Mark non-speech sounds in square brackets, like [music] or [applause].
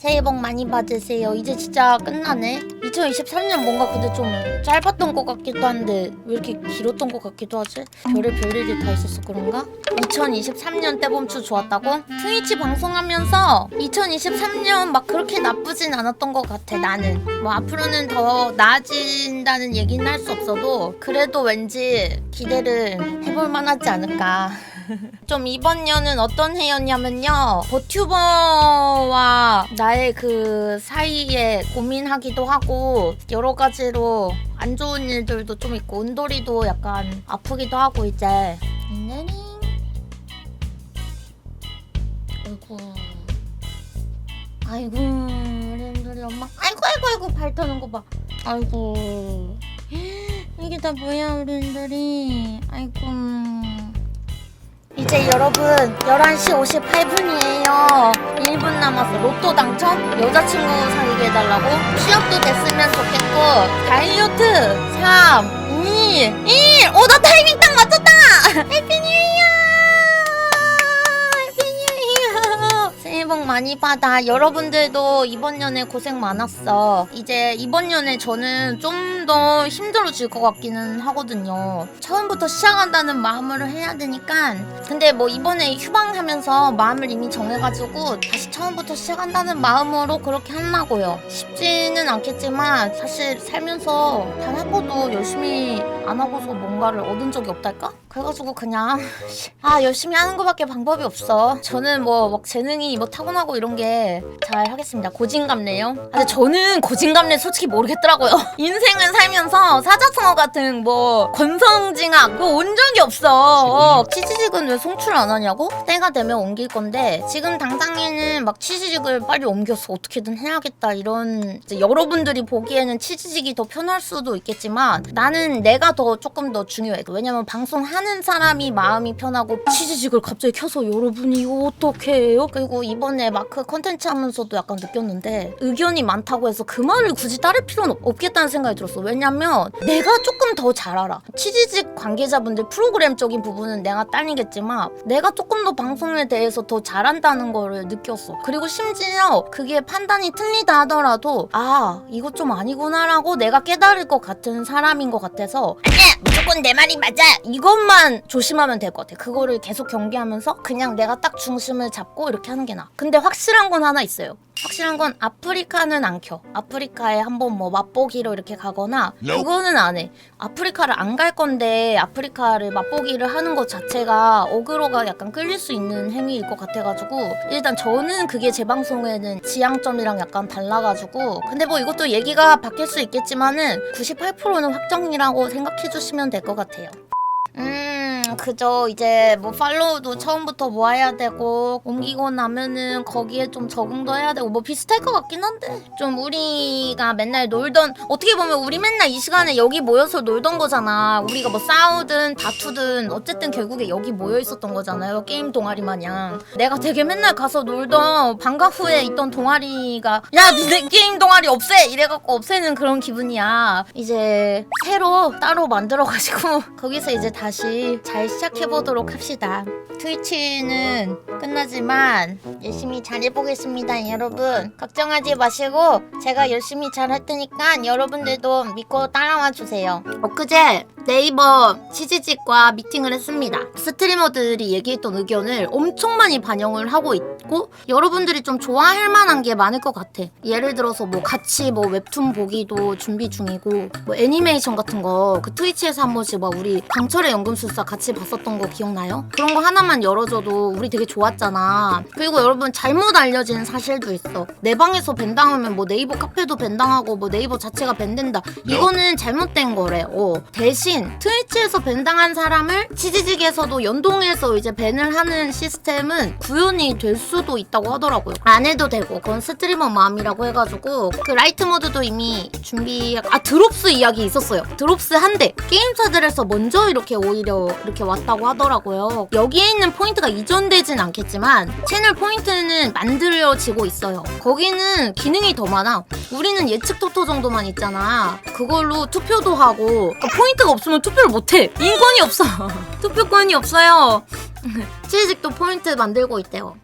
새해 복 많이 받으세요. 이제 진짜 끝나네. 2023년 뭔가 근데 좀 짧았던 것 같기도 한데 왜 이렇게 길었던 것 같기도 하지? 별의 별일이 다 있어서 그런가? 2023년 때봄추 좋았다고? 트위치 방송하면서 2023년 막 그렇게 나쁘진 않았던 것 같아 나는. 뭐 앞으로는 더 나아진다는 얘기는 할 수 없어도 그래도 왠지 기대를 해볼 만하지 않을까. [laughs] 좀 이번 년은 어떤 해였냐면요. 버튜버와 나의 그 사이에 고민하기도 하고 여러 가지로 안 좋은 일들도 좀 있고 은돌이도 약간 아프기도 하고 이제. 이내링 아이고. 아이고 은돌이 엄마. 아이고 아이고 아이고 발 터는 거 봐. 아이고. 이게 다 뭐야 우리 은돌이. 아이고 이제 여러분 11시 58분이에요. 1분 남았어. 로또 당첨? 여자친구 사귀게 해달라고? 취업도 됐으면 좋겠고 다이어트 3, 2, 1 오, 나 타이밍 딱 맞췄다! [laughs] 많이 받아. 여러분들도 이번 년에 고생 많았어. 이제 이번 년에 저는 좀 더 힘들어질 것 같기는 하거든요. 처음부터 시작한다는 마음으로 해야 되니까. 근데 뭐 이번에 휴방하면서 마음을 이미 정해가지고 다시 처음부터 시작한다는 마음으로 그렇게 하려고요. 쉽지는 않겠지만 사실 살면서 단 한 번도 열심히 안 하고서 뭔가를 얻은 적이 없달까? 그래가지고 그냥 [laughs] 아 열심히 하는 거밖에 방법이 없어. 저는 뭐 막 재능이 뭐 타고나고 이런 게 잘 하겠습니다. 고진감래요. 아, 근데 저는 고진감래 솔직히 모르겠더라고요. [laughs] 인생을 살면서 사자성어 같은 뭐 권성징악 그거 온 적이 없어. 어, 치즈직은 왜 송출 안 하냐고? 때가 되면 옮길 건데 지금 당장에는 막 치즈직을 빨리 옮겨서 어떻게든 해야겠다 이런 이제 여러분들이 보기에는 치즈직이 더 편할 수도 있겠지만 나는 내가 더 조금 더 중요해. 왜냐면 방송 하는 사람이 마음이 편하고 치즈직을 갑자기 켜서 여러분이 이거 어떻게 해요? 그리고 이번에 마크 컨텐츠 하면서도 약간 느꼈는데 의견이 많다고 해서 그 말을 굳이 따를 필요는 없- 없겠다는 생각이 들었어. 왜냐면 내가 조금 더 잘 알아. 치즈직 관계자분들 프로그램적인 부분은 내가 딸리겠지만 내가 조금 더 방송에 대해서 더 잘한다는 거를 느꼈어. 그리고 심지어 그게 판단이 틀리다 하더라도 아 이거 좀 아니구나라고 내가 깨달을 것 같은 사람인 것 같아서 아니야 무조건 내 말이 맞아 이것만 조심하면 될 것 같아. 그거를 계속 경계하면서 그냥 내가 딱 중심을 잡고 이렇게 하는 게 나아. 근데 확실한 건 하나 있어요. 확실한 건 아프리카는 안 켜. 아프리카에 한번 뭐 맛보기로 이렇게 가거나 그거는 안 해. 아프리카를 안 갈 건데 아프리카를 맛보기를 하는 것 자체가 어그로가 약간 끌릴 수 있는 행위일 것 같아가지고 일단 저는 그게 제 방송에는 지향점이랑 약간 달라가지고 근데 뭐 이것도 얘기가 바뀔 수 있겠지만은 98%는 확정이라고 생각해 주시면 될 것 같아요. 음, 그죠. 이제 뭐 팔로우도 처음부터 모아야 되고 옮기고 나면은 거기에 좀 적응도 해야 되고 뭐 비슷할 것 같긴 한데 좀 우리가 맨날 놀던 어떻게 보면 우리 맨날 이 시간에 여기 모여서 놀던 거잖아. 우리가 뭐 싸우든 다투든 어쨌든 결국에 여기 모여 있었던 거잖아요. 게임 동아리 마냥. 내가 되게 맨날 가서 놀던 방과 후에 있던 동아리가 야 니네 게임 동아리 없애 이래갖고 없애는 그런 기분이야. 이제 새로 따로 만들어가지고 [laughs] 거기서 이제 다시 잘 시작해보도록 합시다. 트위치는 끝나지만 열심히 잘해보겠습니다, 여러분. 걱정하지 마시고 제가 열심히 잘할 테니까 여러분들도 믿고 따라와 주세요. 엊그제 네이버 치즈직과 미팅을 했습니다. 스트리머들이 얘기했던 의견을 엄청 많이 반영을 하고 있고 여러분들이 좀 좋아할 만한 게 많을 것 같아. 예를 들어서 뭐 같이 뭐 웹툰 보기도 준비 중이고 뭐 애니메이션 같은 거 그 트위치에서 한 번씩 막 우리 강철의 연금술사 같이 봤었던 거 기억나요? 그런 거 하나만 열어줘도 우리 되게 좋았잖아. 그리고 여러분 잘못 알려진 사실도 있어. 내 방에서 밴당하면 뭐 네이버 카페도 밴당하고 뭐 네이버 자체가 밴된다. 이거는 잘못된 거래. 어. 대신 트위치에서 밴당한 사람을 치지직에서도 연동해서 이제 밴을 하는 시스템은 구현이 될 수도 있다고 하더라고요. 안 해도 되고 그건 스트리머 마음이라고 해가지고 그 라이트 모드도 이미 준비 아 드롭스 이야기 있었어요. 드롭스 한 대 게임사들에서 먼저 이렇게 오히려 이렇게 왔다고 하더라고요. 여기에 있는 포인트가 이전되진 않겠지만 채널 포인트는 만들어지고 있어요. 거기는 기능이 더 많아. 우리는 예측 토토 정도만 있잖아. 그걸로 투표도 하고 그러니까 포인트가 없으면 투표를 못해. 인권이 없어. [laughs] 투표권이 없어요. [laughs] 치즈직도 포인트 만들고 있대요.